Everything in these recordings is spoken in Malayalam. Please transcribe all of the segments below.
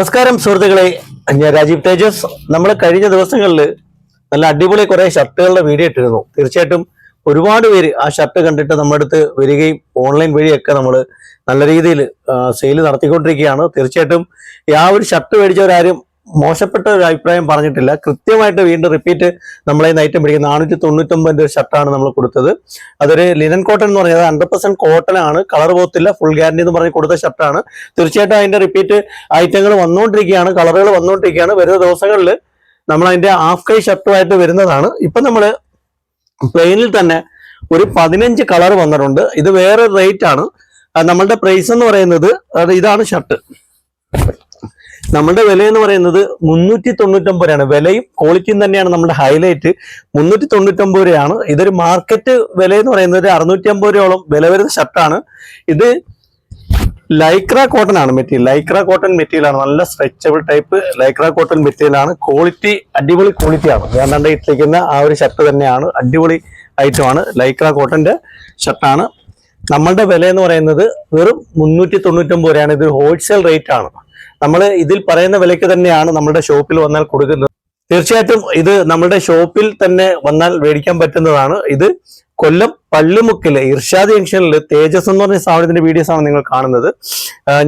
നമസ്കാരം സുഹൃത്തുക്കളെ. ഞാൻ രാജീവ് തേജസ്. നമ്മൾ കഴിഞ്ഞ ദിവസങ്ങളിൽ നല്ല അടിപൊളി കുറെ ഷർട്ടുകളുടെ വീഡിയോ ഇട്ടിരുന്നു. തീർച്ചയായിട്ടും ഒരുപാട് പേര് ആ ഷർട്ട് കണ്ടിട്ട് നമ്മുടെ അടുത്ത് വരികയും ഓൺലൈൻ വഴിയൊക്കെ നമ്മൾ നല്ല രീതിയിൽ സെയിൽ നടത്തിക്കൊണ്ടിരിക്കുകയാണ്. തീർച്ചയായിട്ടും ആ ഒരു ഷർട്ട് മേടിച്ചവരാരും മോശപ്പെട്ട ഒരു അഭിപ്രായം പറഞ്ഞിട്ടില്ല. കൃത്യമായിട്ട് വീണ്ടും റിപ്പീറ്റ് നമ്മളെ നൈറ്റം പിടിക്കുന്ന നാനൂറ്റി തൊണ്ണൂറ്റൊമ്പതിന്റെ ഒരു ഷർട്ടാണ് നമ്മൾ കൊടുത്തത്. അതൊരു ലിനൻ കോട്ടൺ എന്ന് പറഞ്ഞത് ഹൺഡ്രഡ് പെർസെന്റ് കോട്ടൺ ആണ്. കളർ പോകത്തില്ല. ഫുൾ ഗ്യാരണ്ടി എന്ന് പറഞ്ഞ് കൊടുത്ത ഷർട്ടാണ് തീർച്ചയായിട്ടും അതിന്റെ റിപ്പീറ്റ് ഐറ്റങ്ങൾ വന്നുകൊണ്ടിരിക്കുകയാണ്. കളറുകൾ വന്നുകൊണ്ടിരിക്കുകയാണ്. വരുന്ന ദിവസങ്ങളിൽ നമ്മൾ അതിന്റെ ഹാഫ് കൈ ഷർട്ടുമായിട്ട് വരുന്നതാണ്. ഇപ്പൊ നമ്മൾ പ്ലെയിനിൽ തന്നെ ഒരു പതിനഞ്ച് കളർ വന്നിട്ടുണ്ട്. ഇത് വേറെ റേറ്റ് ആണ്. നമ്മളുടെ പ്രൈസ് എന്ന് പറയുന്നത് ഇതാണ് ഷർട്ട് നമ്മളുടെ വില എന്ന് പറയുന്നത് മുന്നൂറ്റി തൊണ്ണൂറ്റൊമ്പത് രൂപയാണ്. വിലയും ക്വാളിറ്റിയും തന്നെയാണ് നമ്മുടെ ഹൈലൈറ്റ് മുന്നൂറ്റി തൊണ്ണൂറ്റൊമ്പത് രൂപയാണ്. ഇതൊരു മാർക്കറ്റ് വില എന്ന് പറയുന്നത് അറുന്നൂറ്റി അമ്പത് രൂപയോളം വില വരുന്ന ഷർട്ടാണ് ഇത് ലൈക്ര കോട്ടൺ ആണ് മെറ്റീരിയൽ ലൈക്ര കോട്ടൺ മെറ്റീരിയൽ ആണ്. നല്ല stretchable type lycra cotton material ആണ്. ക്വാളിറ്റി അടിപൊളി ക്വാളിറ്റി ആണ്. ഞാൻ കണ്ട ഇട്ടിരിക്കുന്ന ആ ഒരു ഷർട്ട് തന്നെയാണ്. അടിപൊളി ഐറ്റം ആണ്. ലൈക്ര കോട്ടന്റെ ഷർട്ടാണ് നമ്മളുടെ വില എന്ന് പറയുന്നത് വെറും മുന്നൂറ്റി തൊണ്ണൂറ്റൊമ്പത് രൂപയാണ്. ഇത് ഹോൾസെയിൽ റേറ്റ് ആണ്. നമ്മൾ ഇതിൽ പറയുന്ന വിലയ്ക്ക് തന്നെയാണ് നമ്മുടെ ഷോപ്പിൽ വന്നാൽ കൊടുക്കുന്നത്. തീർച്ചയായിട്ടും ഇത് നമ്മുടെ ഷോപ്പിൽ തന്നെ വന്നാൽ മേടിക്കാൻ പറ്റുന്നതാണ്. ഇത് കൊല്ലം പള്ളിമുക്കിൽ ഇർഷാദ് ജംഗ്ഷനിൽ തേജസ് എന്ന് പറഞ്ഞ സ്ഥാപനത്തിന്റെ വീഡിയോസ് ആണ് നിങ്ങൾ കാണുന്നത്.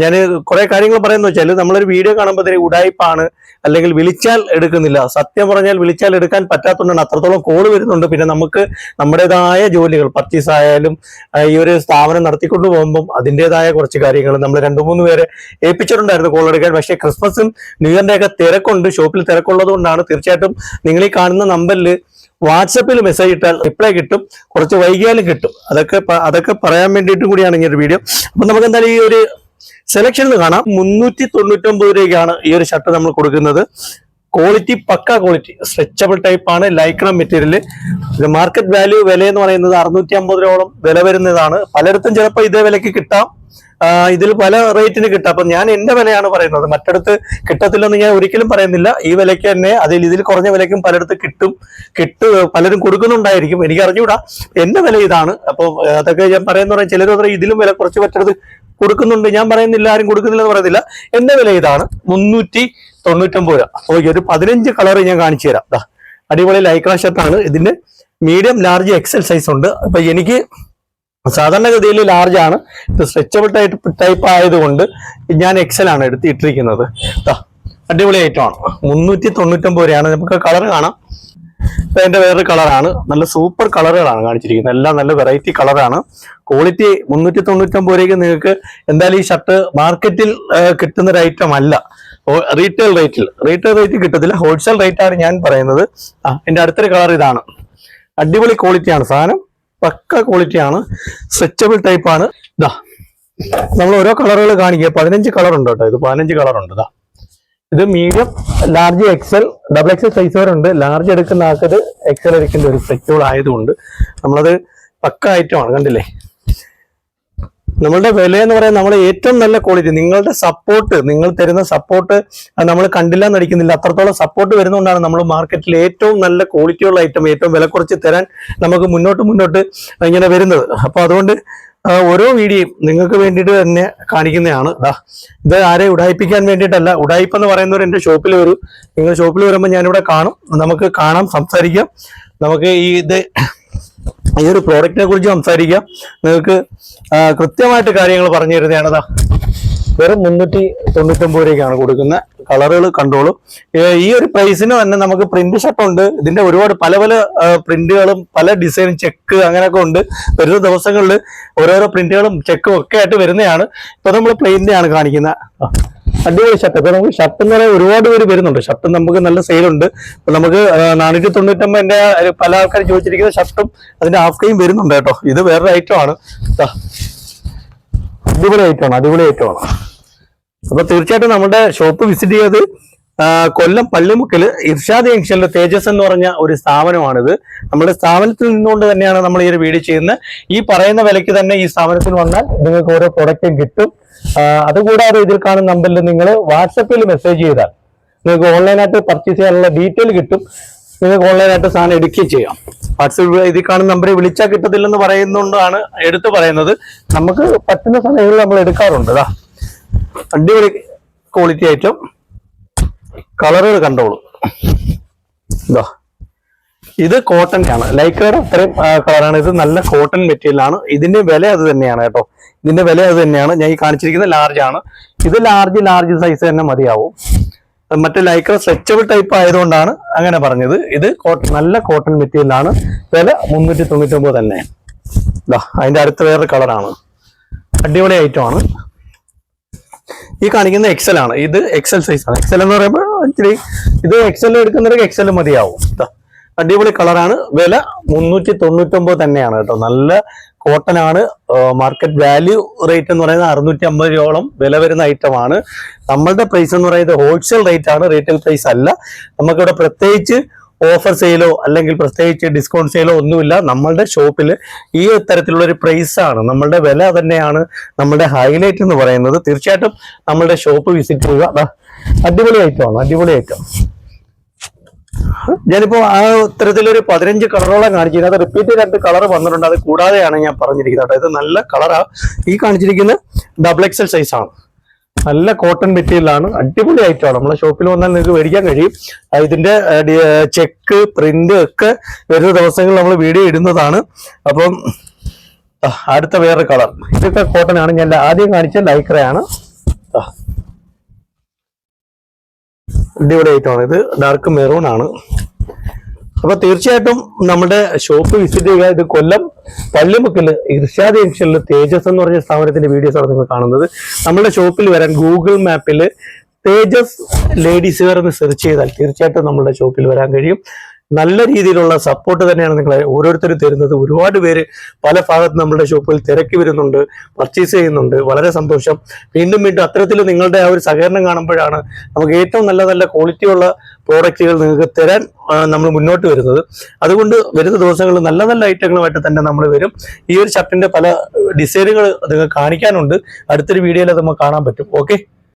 ഞാൻ കുറെ കാര്യങ്ങൾ പറയുന്നത് വെച്ചാൽ നമ്മളൊരു വീഡിയോ കാണുമ്പോൾ തന്നെ ഉടായ്പാണ് അല്ലെങ്കിൽ വിളിച്ചാൽ എടുക്കുന്നില്ല. സത്യം പറഞ്ഞാൽ വിളിച്ചാൽ എടുക്കാൻ പറ്റാത്തതുകൊണ്ടാണ് അത്രത്തോളം കോൾ വരുന്നുണ്ട്. പിന്നെ നമുക്ക് നമ്മുടേതായ ജോലികൾ പർച്ചേസ് ആയാലും ഈ ഒരു സ്ഥാപനം നടത്തിക്കൊണ്ടു പോകുമ്പോൾ അതിന്റെതായ കുറച്ച് കാര്യങ്ങൾ നമ്മൾ രണ്ടു മൂന്ന് പേരെ ഏൽപ്പിച്ചിട്ടുണ്ടായിരുന്നു കോൾ എടുക്കാൻ. പക്ഷേ ക്രിസ്മസും ന്യൂ ഇയറിന്റെ ഒക്കെ തിരക്കുണ്ട്. ഷോപ്പിൽ തിരക്കുള്ളത് കൊണ്ടാണ് തീർച്ചയായിട്ടും നിങ്ങൾ ഈ കാണുന്ന നമ്പറിൽ വാട്സപ്പിൽ മെസ്സേജ് ഇട്ടാൽ റിപ്ലൈ കിട്ടും കുറച്ച് വൈകിയാലും കിട്ടും. അതൊക്കെ അതൊക്കെ പറയാൻ വേണ്ടിയിട്ടും കൂടിയാണ് ഈ ഒരു വീഡിയോ അപ്പൊ നമുക്ക് എന്തായാലും ഈ ഒരു സെലക്ഷൻ കാണാം. മുന്നൂറ്റി തൊണ്ണൂറ്റൊമ്പത് രൂപയ്ക്കാണ് ഈ ഒരു ഷർട്ട് നമ്മൾ കൊടുക്കുന്നത്. ക്വാളിറ്റി പക്ക ക്വാളിറ്റി സ്ട്രെച്ചബിൾ ടൈപ്പ് ആണ് ലൈക്ര മെറ്റീരിയൽ ഇത് മാർക്കറ്റ് വാല്യൂ വില എന്ന് പറയുന്നത് അറുന്നൂറ്റി അമ്പത് രൂപയോളം വില വരുന്നതാണ്. പലയിടത്തും ചിലപ്പോൾ ഇതേ വിലക്ക് കിട്ടാം. ഇതിൽ പല റേറ്റിന് കിട്ടാം. അപ്പം ഞാൻ എന്റെ വിലയാണ് പറയുന്നത്. മറ്റടുത്ത് കിട്ടത്തില്ലെന്ന് ഞാൻ ഒരിക്കലും പറയുന്നില്ല. ഈ വിലയ്ക്ക് തന്നെ അതിൽ ഇതിൽ കുറഞ്ഞ വിലയ്ക്കും പലയിടത്ത് കിട്ടും. കിട്ടു പലരും കൊടുക്കുന്നുണ്ടായിരിക്കും. എനിക്ക് അറിഞ്ഞൂടാ എന്റെ വില ഇതാണ്. അപ്പോൾ അതൊക്കെ ഞാൻ പറയുന്ന പറഞ്ഞാൽ ചിലർ പറയും ഇതിലും വില കുറച്ച് മറ്റടുത്ത് കൊടുക്കുന്നുണ്ട്. ഞാൻ പറയുന്നില്ല ആരും കൊടുക്കുന്നില്ലെന്ന് പറയുന്നില്ല. എന്റെ വില ഇതാണ്. മുന്നൂറ്റി തൊണ്ണൂറ്റൊമ്പത് രൂപ. ഓക്കെ ഒരു പതിനഞ്ച് കളർ ഞാൻ കാണിച്ചു തരാം. അടിപൊളി ലൈക്ര ഷർട്ടാണ് ഇതിന്റെ മീഡിയം ലാർജ് എക്സൽ സൈസ് ഉണ്ട്. അപ്പൊ എനിക്ക് സാധാരണഗതിയിൽ ലാർജ് ആണ്. ഇത് സ്ട്രെച്ചബിൾ ടൈപ്പ് ടൈപ്പ് ആയതുകൊണ്ട് ഞാൻ എക്സൽ ആണ് എടുത്ത് ഇട്ടിരിക്കുന്നത്. അടിപൊളി ഐറ്റം ആണ്. മുന്നൂറ്റി തൊണ്ണൂറ്റൊമ്പത് രൂപയാണ്. നമുക്ക് കളർ കാണാം. അതിന്റെ വേറൊരു കളറാണ് നല്ല സൂപ്പർ കളറുകളാണ് കാണിച്ചിരിക്കുന്നത്. എല്ലാം നല്ല വെറൈറ്റി കളറാണ് ക്വാളിറ്റി മുന്നൂറ്റി തൊണ്ണൂറ്റൊമ്പത് രൂപയ്ക്ക് നിങ്ങൾക്ക് എന്തായാലും ഈ ഷർട്ട് മാർക്കറ്റിൽ കിട്ടുന്ന ഒരു ഐറ്റം അല്ല. റീറ്റെയിൽ റേറ്റിൽ റീറ്റെയിൽ റേറ്റ് കിട്ടത്തില്ല. ഹോൾസെയിൽ റേറ്റ് ആണ് ഞാൻ പറയുന്നത്. ആ എന്റെ അടുത്തൊരു കളർ ഇതാണ്. അടിപൊളി ക്വാളിറ്റിയാണ് സാധനം. പക്ക ക്വാളിറ്റിയാണ് സ്ട്രെച്ചബിൾ ടൈപ്പ് ആണ്. ഇതാ നമ്മൾ ഓരോ കളറുകൾ കാണിക്കുക. പതിനഞ്ച് കളർ ഉണ്ട് കേട്ടോ ഇത്. പതിനഞ്ച് ഉണ്ട്. ഇതാ ഇത് medium large XL double XL size വരെ ഉണ്ട് ലാർജ് എടുക്കുന്ന ആൾക്കത് എക്സൽ എടുക്കേണ്ട ഒരു ഫ്ലെക്സിബിൾ ആയതുകൊണ്ട് നമ്മളത് പക്ക ഐറ്റമാണ് കണ്ടില്ലേ? നമ്മളുടെ വില എന്ന് പറയുന്നത് നമ്മളെ ഏറ്റവും നല്ല ക്വാളിറ്റി നിങ്ങളുടെ സപ്പോർട്ട് നിങ്ങൾ തരുന്ന സപ്പോർട്ട് നമ്മൾ കണ്ടില്ല നടിക്കുന്നില്ല. അത്രത്തോളം സപ്പോർട്ട് വരുന്നതുകൊണ്ടാണ് നമ്മൾ മാർക്കറ്റിൽ ഏറ്റവും നല്ല ക്വാളിറ്റിയുള്ള ഐറ്റം ഏറ്റവും വില കുറച്ച് തരാൻ നമുക്ക് മുന്നോട്ട് മുന്നോട്ട് ഇങ്ങനെ വരുന്നത്. അപ്പൊ അതുകൊണ്ട് ഓരോ വീഡിയോയും നിങ്ങൾക്ക് വേണ്ടിയിട്ട് തന്നെ കാണിക്കുന്നതാണ്. ഇത് ആരെ ഉടായിപ്പിക്കാൻ വേണ്ടിയിട്ടല്ല. ഉടായിപ്പ് എന്ന് പറയുന്നവർ എന്റെ ഷോപ്പിൽ വരും. നിങ്ങൾ ഷോപ്പിൽ വരുമ്പോൾ ഞാനിവിടെ കാണും. നമുക്ക് കാണാം സംസാരിക്കാം. നമുക്ക് ഈ ഇത് ഈ ഒരു പ്രോഡക്റ്റിനെ കുറിച്ച് സംസാരിക്കുക നിങ്ങൾക്ക് കൃത്യമായിട്ട് കാര്യങ്ങൾ പറഞ്ഞു തരുന്നതാണ് ദാ. വെറും മുന്നൂറ്റി തൊണ്ണൂറ്റൊമ്പത് രൂപയ്ക്കാണ് കൊടുക്കുന്നത് കളറുകൾ കണ്ടോളൂ ഈ ഒരു പ്രൈസിന് തന്നെ നമുക്ക് പ്രിന്റ് ഷർട്ട് ഉണ്ട്. ഇതിന്റെ ഒരുപാട് പല പല പ്രിന്റുകളും പല ഡിസൈനും ചെക്ക് അങ്ങനെയൊക്കെ ഉണ്ട്. വരുന്ന ദിവസങ്ങളിൽ ഓരോരോ പ്രിന്റുകളും ചെക്കും ഒക്കെ ആയിട്ട് വരുന്നതാണ്. ഇപ്പൊ നമ്മൾ പ്ലെയിനിനെയാണ് ആണ് കാണിക്കുന്നത്. അടിപൊളി ഷർട്ട് ഇപ്പൊ നമുക്ക് ഷർട്ട് എന്ന് പറയാൻ ഒരുപാട് പേര് വരുന്നുണ്ട്. ഷർട്ട് നമുക്ക് നല്ല സെയിലുണ്ട് ഇപ്പൊ നമുക്ക് നാനൂറ്റി തൊണ്ണൂറ്റൊമ്പതിന്റെ പല ആൾക്കാർ ചോദിച്ചിരിക്കുന്ന ഷർട്ടും അതിന്റെ ഹാഫ് കൈയും വരുന്നുണ്ട് കേട്ടോ. ഇത് വേറൊരു ഐറ്റം ആണ്. അടിപൊളി ഐറ്റം ആണ്. അടിപൊളി ഐറ്റം ആണ്. അപ്പൊ തീർച്ചയായിട്ടും നമ്മുടെ ഷോപ്പ് വിസിറ്റ് ചെയ്ത് കൊല്ലം പള്ളിമുക്കിൽ ഇർഷാദ് ജംഗ്ഷനിലെ തേജസ് എന്ന് പറഞ്ഞ ഒരു സ്ഥാപനമാണിത്. നമ്മുടെ സ്ഥാപനത്തിൽ നിന്നുകൊണ്ട് തന്നെയാണ് നമ്മൾ ഈ ഒരു വീഡിയോ ചെയ്യുന്നത്. ഈ പറയുന്ന വിലയ്ക്ക് തന്നെ ഈ സ്ഥാപനത്തിൽ വന്നാൽ നിങ്ങൾക്ക് ഓരോ പ്രൊഡക്റ്റും കിട്ടും. അതുകൂടാതെ ഇതിൽ കാണുന്ന നമ്പറിൽ നിങ്ങൾ വാട്സപ്പിൽ മെസ്സേജ് ചെയ്താൽ നിങ്ങൾക്ക് ഓൺലൈനായിട്ട് പർച്ചേസ് ചെയ്യാനുള്ള ഡീറ്റെയിൽ കിട്ടും. നിങ്ങൾക്ക് ഓൺലൈനായിട്ട് സാധനം എടുക്കുകയും ചെയ്യാം. വാട്സപ്പ് ഇതിൽ കാണുന്ന നമ്പറിൽ വിളിച്ചാൽ കിട്ടത്തില്ലെന്ന് പറയുന്നതുകൊണ്ടാണ് എടുത്തു പറയുന്നത്. നമുക്ക് പറ്റുന്ന സമയങ്ങളിൽ നമ്മൾ എടുക്കാറുണ്ട് അതാ അടിപൊളി ക്വാളിറ്റി ഐറ്റം കളറുകൾ കണ്ടോളൂ. ഇതാ ഇത് കോട്ടൺ ആണ് ലൈക്രയുടെ അത്രയും കളറാണ് ഇത് നല്ല കോട്ടൺ മെറ്റീരിയൽ ആണ്. ഇതിന്റെ വില അത് തന്നെയാണ് കേട്ടോ. ഇതിന്റെ വില അത് തന്നെയാണ്. ഞാൻ ഈ കാണിച്ചിരിക്കുന്ന ലാർജ് ആണ്. ഇത് ലാർജ് ലാർജ് സൈസ് തന്നെ മതിയാവും. മറ്റേ ലൈക്ര സ്ട്രെച്ചബിൾ ടൈപ്പ് ആയതുകൊണ്ടാണ് അങ്ങനെ പറഞ്ഞത്. ഇത് നല്ല കോട്ടൺ മെറ്റീരിയൽ ആണ്. വില മുന്നൂറ്റി തൊണ്ണൂറ്റി ഒമ്പത് തന്നെ അതിന്റെ അടുത്ത വേറൊരു കളറാണ് അടിപൊളി ഐറ്റം ആണ്. ഈ കാണിക്കുന്ന എക്സൽ ആണ്. ഇത് എക്സൽ സൈസ് ആണ്. എക്സൽ എന്ന് പറയുമ്പോൾ ഇത് എക്സൽ എടുക്കുന്നവർക്ക് എക്സൽ മതിയാവും. അടിപൊളി കളറാണ്. വില മുന്നൂറ്റി തൊണ്ണൂറ്റൊമ്പത് തന്നെയാണ് കേട്ടോ. നല്ല കോട്ടൺ ആണ്. മാർക്കറ്റ് വാല്യൂ റേറ്റ് എന്ന് പറയുന്നത് അറുന്നൂറ്റി അമ്പത് രൂപയോളം വില വരുന്ന ഐറ്റം ആണ്. നമ്മളുടെ പ്രൈസ് എന്ന് പറയുന്നത് ഹോൾസെയിൽ റേറ്റ് ആണ്. റീറ്റെയിൽ പ്രൈസ് അല്ല. നമുക്കിവിടെ പ്രത്യേകിച്ച് ഓഫർ സെയിലോ അല്ലെങ്കിൽ പ്രത്യേകിച്ച് ഡിസ്കൗണ്ട് സെയിലോ ഒന്നുമില്ല. നമ്മളുടെ ഷോപ്പിൽ ഈ തരത്തിലുള്ള ഒരു പ്രൈസ് ആണ്. നമ്മളുടെ വില തന്നെയാണ് നമ്മളുടെ ഹൈലൈറ്റ് എന്ന് പറയുന്നത്. തീർച്ചയായിട്ടും നമ്മളുടെ ഷോപ്പ് വിസിറ്റ് ചെയ്യുക. അടിപൊളി ഐറ്റം ആണ്. അടിപൊളി ഐറ്റം ഞാനിപ്പോ ആ ഇത്തരത്തിലൊരു പതിനഞ്ച് കളറോളം കാണിച്ചിരുന്നത് അത് റിപ്പീറ്റ് രണ്ട് കളർ വന്നിട്ടുണ്ട്. അത് കൂടാതെയാണ് ഞാൻ പറഞ്ഞിരിക്കുന്നത് കേട്ടോ. ഇത് നല്ല കളറാ. ഈ കാണിച്ചിരിക്കുന്ന ഡബിൾ എക്സൽ സൈസ് ആണ്. നല്ല കോട്ടൺ മെറ്റീരിയലാണ് അടിപൊളി ഐറ്റമാണ് നമ്മളെ ഷോപ്പിൽ വന്നാൽ നിങ്ങൾക്ക് മേടിക്കാൻ കഴിയും. ഇതിന്റെ ചെക്ക് പ്രിന്റ് ഒക്കെ വരുന്ന ദിവസങ്ങളിൽ നമ്മൾ വീഡിയോ ഇടുന്നതാണ്. അപ്പം അടുത്ത വേറെ കളർ. ഇതൊക്കെ കോട്ടൺ ആണ്. ഞാൻ ആദ്യം കാണിച്ച ലൈക്രയാണ് ആയിട്ടാണ് ഇത് ഡാർക്ക് മെറൂൺ ആണ്. അപ്പൊ തീർച്ചയായിട്ടും നമ്മുടെ ഷോപ്പ് വിസിറ്റ് ചെയ്യുക. ഇത് കൊല്ലം പള്ളിമുക്കിൽ ഇർഷാദ് ജംഗ്ഷനിൽ തേജസ് എന്ന് പറഞ്ഞ സ്ഥാപനത്തിന്റെ വീഡിയോസ് ആണ് നിങ്ങൾ കാണുന്നത്. നമ്മുടെ ഷോപ്പിൽ വരാൻ ഗൂഗിൾ മാപ്പിൽ തേജസ് ലേഡീസ് വെയർ എന്ന് സെർച്ച് ചെയ്താൽ തീർച്ചയായിട്ടും നമ്മുടെ ഷോപ്പിൽ വരാൻ കഴിയും. നല്ല രീതിയിലുള്ള സപ്പോർട്ട് തന്നെയാണ് നിങ്ങളെ ഓരോരുത്തരും തരുന്നത്. ഒരുപാട് പേര് പല ഭാഗത്ത് നമ്മുടെ ഷോപ്പിൽ തിരക്കി വരുന്നുണ്ട് പർച്ചേസ് ചെയ്യുന്നുണ്ട്. വളരെ സന്തോഷം. വീണ്ടും വീണ്ടും അത്തരത്തിൽ നിങ്ങളുടെ ആ ഒരു സഹകരണം കാണുമ്പോഴാണ് നമുക്ക് ഏറ്റവും നല്ല നല്ല ക്വാളിറ്റിയുള്ള പ്രോഡക്റ്റുകൾ നിങ്ങൾക്ക് തരാൻ നമ്മൾ മുന്നോട്ട് വരുന്നത്. അതുകൊണ്ട് വരുന്ന ദിവസങ്ങളിൽ നല്ല നല്ല ഐറ്റങ്ങളുമായിട്ട് തന്നെ നമ്മൾ വരും. ഈ ഒരു ഷർട്ടിന്റെ പല ഡിസൈനുകൾ നിങ്ങൾക്ക് കാണിക്കാനുണ്ട്. അടുത്തൊരു വീഡിയോയിൽ അത് നമുക്ക് കാണാൻ പറ്റും. ഓക്കെ